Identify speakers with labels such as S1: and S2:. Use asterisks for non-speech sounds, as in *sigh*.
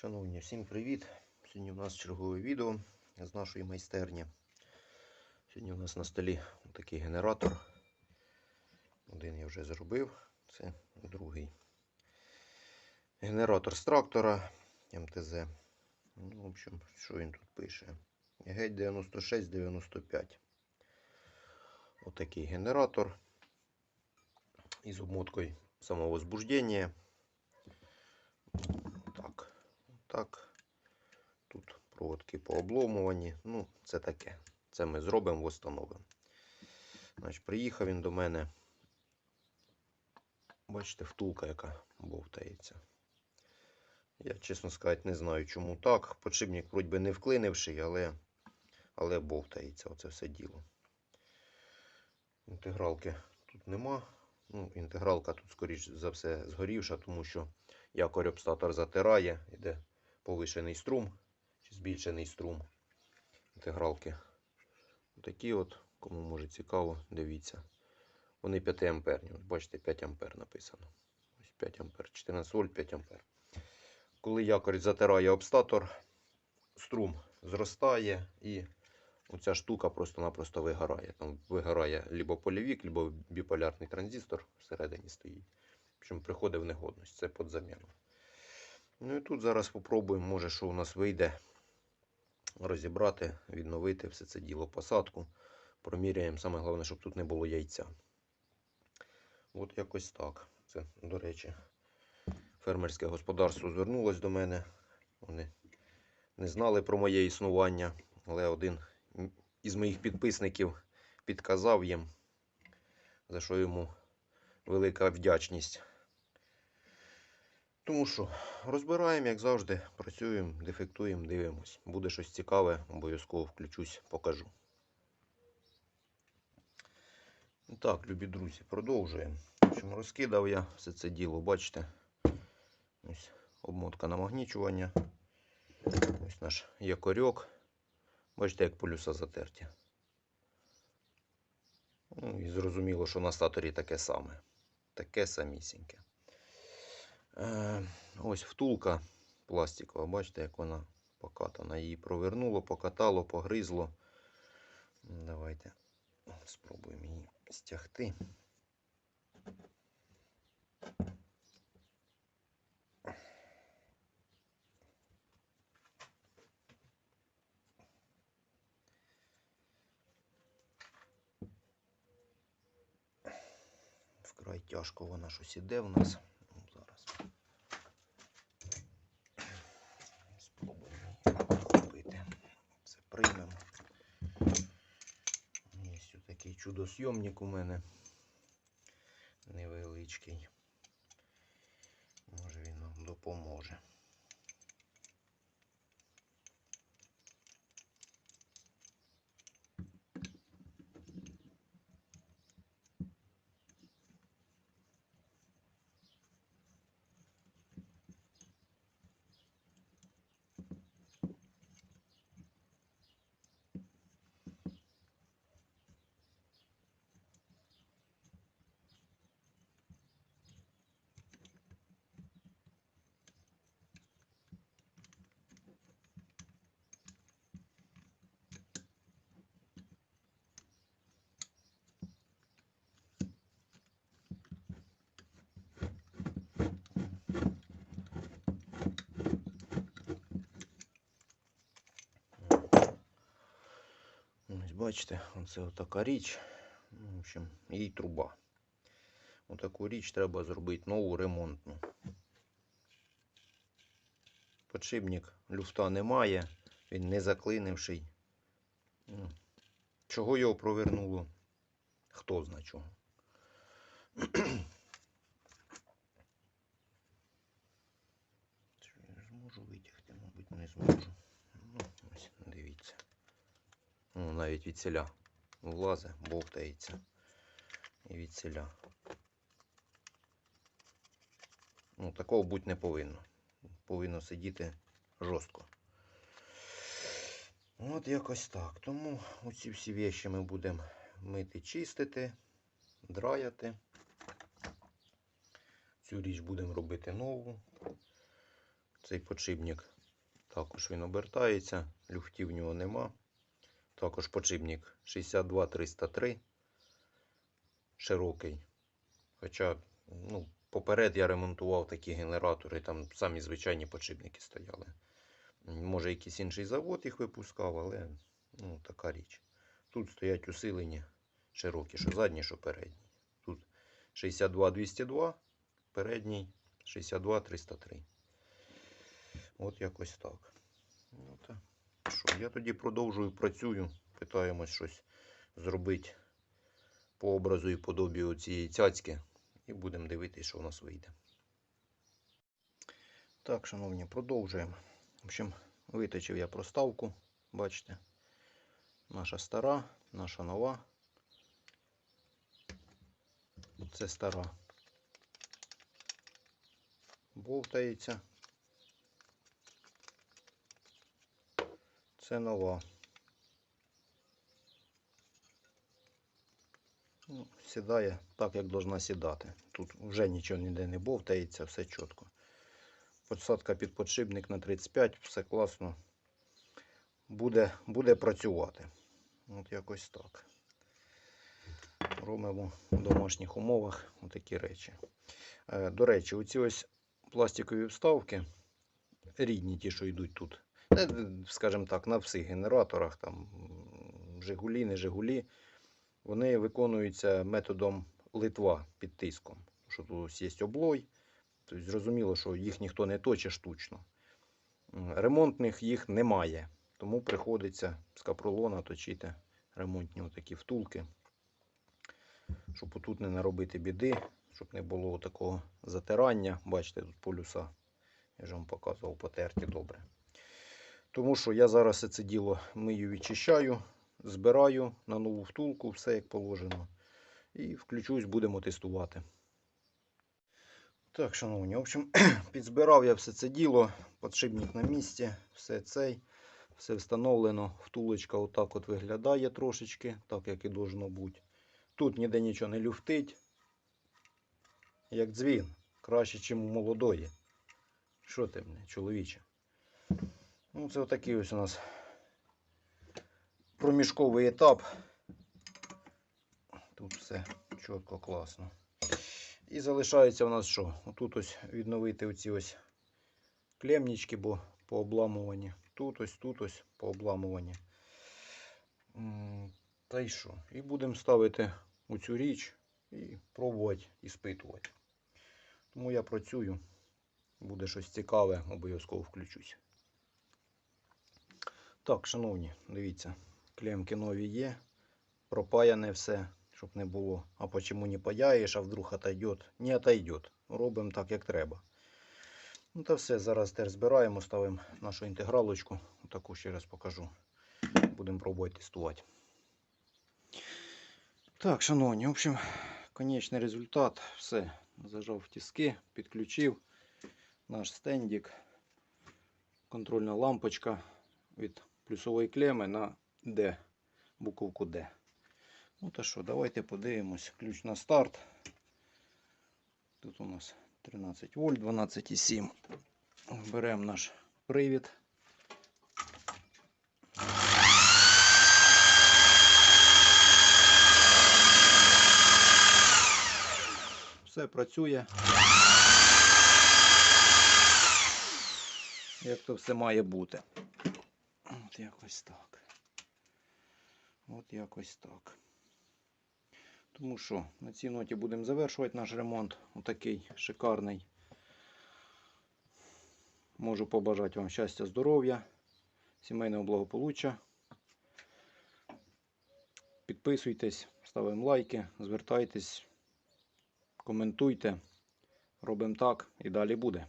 S1: Шановні, всім привіт! Сьогодні у нас чергове відео з нашої майстерні. Сьогодні у нас на столі такий генератор. Один я вже зробив, це другий. Генератор з трактора МТЗ. Ну, в общем, що він тут пише? Геть 9695. Отакий генератор із обмоткою самовозбуждення. Так, так. Тут проводки пообломувані. Ну, це таке. Це ми зробимо, встановимо. Значить, приїхав він до мене. Бачите, втулка, яка бовтається. Я, чесно сказати, не знаю, чому так. Подшипник, вроді би, не вклинивший, але, але бовтається оце все діло. Інтегралки тут нема. Ну, інтегралка тут, скоріш за все, згорівша, тому що якорь обстатор затирає, йде повишений струм чи збільшений струм інтегралки. Такі от, кому може цікаво, дивіться. Вони 5 амперні. Бачите, 5 ампер написано. Ось 5 ампер, 14 вольт, 5 ампер. Коли якорь затирає обстатор, струм зростає і оця штука просто-напросто вигорає. Там вигорає либо полівік, либо біполярний транзистор всередині стоїть. Причому приходить в негодність. Це під заміну. Ну і тут зараз спробуємо, може, що у нас вийде розібрати, відновити все це діло посадку. Проміряємо. Саме головне, щоб тут не було яйця. От якось так. Це, до речі, фермерське господарство звернулось до мене. Вони не знали про моє існування, але один із моїх підписників підказав їм, за що йому велика вдячність. Тому що розбираємо, як завжди, працюємо, дефектуємо, дивимось. Буде щось цікаве, обов'язково включусь, покажу. Так, любі друзі, продовжуємо. В общем, розкидав я все це діло, бачите. Ось обмотка намагнічування. Ось наш якорьок. Бачите, як полюса затерті. Ну, і зрозуміло, що на статорі таке саме. Таке самісіньке. Е, ось втулка пластикова, бачите, як вона покатана. Її провернуло, покатало, погризло. Давайте спробуємо її стягти. Вкрай тяжко вона щось іде в нас. Ну, Зараз. Спробуємо робити. Це приймемо. Є ось такий у мене. Невеличкий. Може він нам допоможе. Ось бачите, оце отака річ. Ну, В общем, і труба. Отаку річ треба зробити нову ремонтну. Подшипник люфта немає, він не заклинивший. Ну, Чого його провернуло? Хто зна чого. Чи я зможу витягти, мабуть, не зможу. Ну, ось, дивіться. Ну, навіть від селя влазе, бовтається. І від селя. Ну, такого бути не повинно. Повинно сидіти жорстко. От якось так. Тому оці всі вещі ми будемо мити, чистити, драяти. Цю річ будемо робити нову. Цей подшипник також він обертається, люфтів в нього нема. Також подшипник 62303 широкий. Хоча, ну, поперед я ремонтував такі генератори, там самі звичайні подшипники стояли. Може, якийсь інший завод їх випускав, але ну, така річ. Тут стоять усилені широкі, що задні, що передні. Тут 62202, передній 62303. От якось так. Ну, що, я тоді продовжую працюю, питаємось щось зробити по образу і подобію цієї цяцьки. І будемо дивитися, що в нас вийде. Так, шановні, продовжуємо. В общем, виточив я проставку. Бачите, наша стара, наша нова. Це стара. Бовтається. Це нова. Ну, сідає так, як должна сідати. Тут вже нічого ніде не бовтається, все чітко. Подсадка під подшипник на 35, все класно. Буде, буде працювати. От якось так. Робимо в домашніх умовах отакі речі. Е, До речі, оці ось пластикові вставки, рідні ті, що йдуть тут. Скажімо так, на всіх генераторах, там Жигулі, не Жигулі, вони виконуються методом литва під тиском. Що тут є облой. Тобто зрозуміло, що їх ніхто не точить штучно. Ремонтних їх немає. Тому приходиться з капролона точити ремонтні такі втулки, щоб отут не наробити біди, щоб не було такого затирання. Бачите, тут полюса, я ж вам показував, потерті добре. Тому що я зараз це діло мию, відчищаю, збираю на нову втулку, все як положено. І включусь, будемо тестувати. Так, шановні, в общем, *clears throat* підзбирав я все це діло, подшипник на місці, все цей, все встановлено. Втулочка отак от виглядає трошечки, так як і должно бути. Тут ніде нічого не люфтить. Як дзвін, краще, ніж у молодої. Що ти мене, чоловіче? Ну, це отакий ось у нас проміжковий етап. Тут все чітко, класно. І залишається у нас що? Отут ось відновити оці ось клемнички, бо пообламувані. Тут ось, тут ось пообламувані. Та й що? І будемо ставити оцю річ і пробувати іспитувати. Тому я працюю. Буде щось цікаве, обов'язково включусь. Так, шановні, дивіться, клемки нові є. Пропаяне все, щоб не було. А почему не паяєш, а вдруг отойдет? Не отойдет. Робимо так, як треба. Ну та все, зараз теж збираємо, ставимо нашу інтегралочку. Таку ще раз покажу. Будемо пробувати тестувати. Так, шановні, в общем, конечний результат. Все. Зажав тиски, підключив наш стендик. Контрольна лампочка від плюсової клеми на D, буковку D. Ну та що, давайте подивимось. Ключ на старт. Тут у нас 13 вольт, 12,7. Беремо наш привід. Все працює. Як то все має бути. От якось так. От якось так. Тому що на цій ноті будемо завершувати наш ремонт. Отакий шикарний. Можу побажати вам щастя, здоров'я, сімейного благополуччя. Підписуйтесь, ставимо лайки, звертайтесь, коментуйте. Робимо так і далі буде.